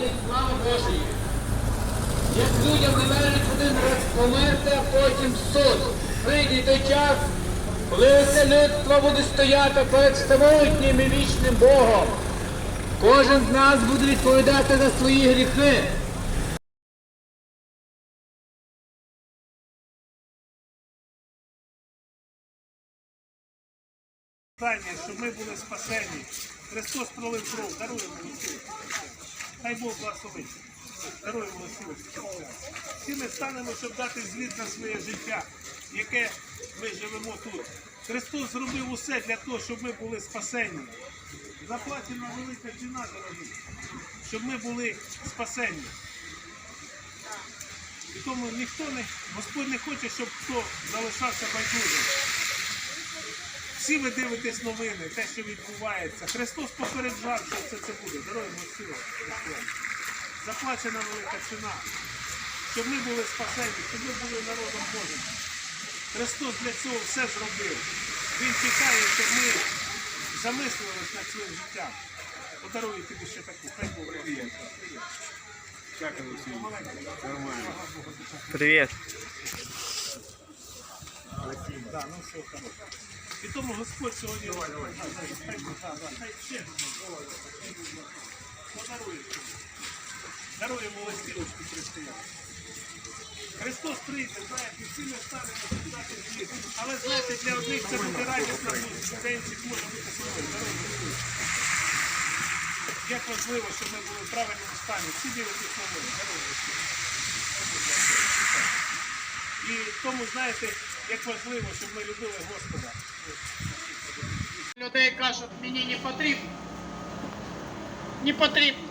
Слава Божої. Як людям належить один раз померти, а потім суд. Прийде той час, коли все людство буде стояти перед всемогутнім і вічним Богом. Кожен з нас буде відповідати за свої гріхи. Щоб ми були спасені. Христос пролив кров, даруємо. Хай Бог благословить. Даруємо силу. Всі ми станемо, щоб дати звіт на своє життя, яке ми живемо тут. Христос зробив усе для того, щоб ми були спасені. Заплачена велика ціна, дорогі, щоб ми були спасені. І тому ніхто не, Господь не хоче, щоб хто залишався байдужим. Всі ви дивитесь новини, те, що відбувається. Христос попереджав, що це, це буде. Дорогі сила. Заплачена велика ціна. Щоб ми були спасені, щоб ми були народом Божим. Христос для цього все зробив. Він чекає, щоб ми замислились над своїм життям. Подарую тобі ще таку. Хай Бог привіт. Привіт. Да, ну все хорошо. І тому Господь сьогодні хай, хай, да, да, хай ще подарує. Даруємо листівочку християн. Христос прийде, знаєте, всі ми станемо читати світ. Але знаєте, для одних це буде радість, для інших може бути сумою. Як важливо, щоб ми були в правильному стані. Всі на мене. І тому, знаєте, як важливо, щоб ми любили Господа. Людей кажуть, мені не потрібно. Не потрібно.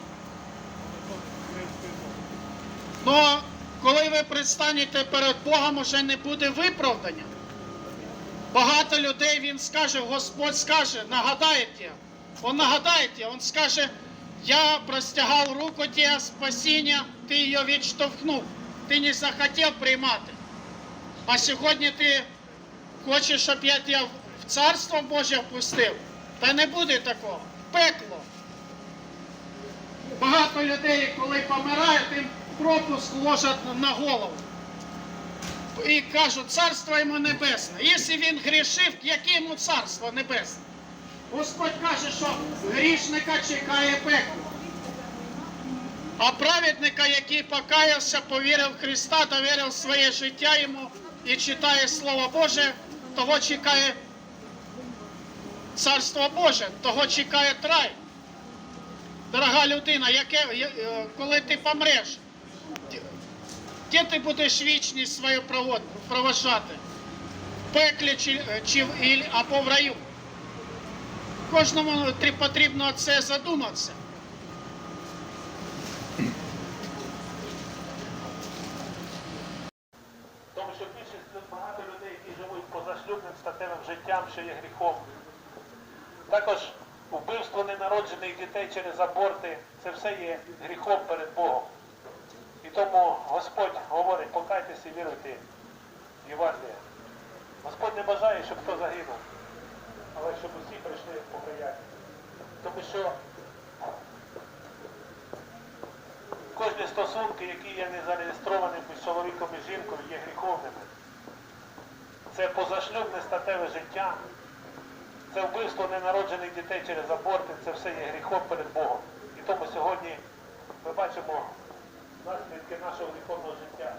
Но коли ви предстанете перед Богом, уже не буде виправдання. Багато людей він скаже, Господь скаже, нагадайте. Он нагадайте, он скаже, я простягав руку тебе спасіння, ти її відштовхнув. Ти не захотів приймати. А сьогодні ти хочеш, щоб я тебе в царство Боже впустив? Та не буде такого. Пекло. Багато людей, коли помирають, їм пропуск ложать на голову. І кажуть, царство йому небесне. Якщо він грішив, яке йому царство небесне? Господь каже, що грішника чекає пекло. А праведника, який покаявся, повірив в Христа, довірив своє життя йому і читає Слово Боже, того чекає Царство Боже, того чекає рай. Дорога людина, яке, е, коли ти помреш, де- де ти будеш вічність свою проважати? В пеклі чи, е, чи або в раю? Кожному потрібно це задуматися. Що більшість багато людей, які живуть позашлюбним статевим життям, що є гріхом. Також вбивство ненароджених дітей через аборти це все є гріхом перед Богом. І тому Господь говорить, покайтеся і віруйте в Євангеліє. Господь не бажає, щоб хто загинув, але щоб усі прийшли в покаяння. Тому що кожні стосунки, які є не зареєстровані між чоловіком і жінкою, є гріховними. Це позашлюбне статеве життя, це вбивство ненароджених дітей через аборти, це все є гріхом перед Богом. І тому сьогодні ми бачимо наслідки нашого гріховного життя.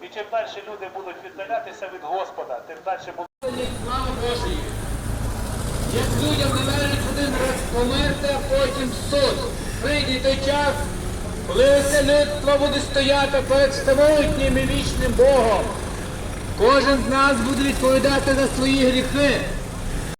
І чим далі люди будуть віддалятися від Господа, тим далі будуть. Слава Божої. Як людям належить один раз померти, а потім суд. Прийде той час, коли все людство буде стояти перед Ставотнім і вічним Богом. Кожен з нас буде відповідати за свої гріхи.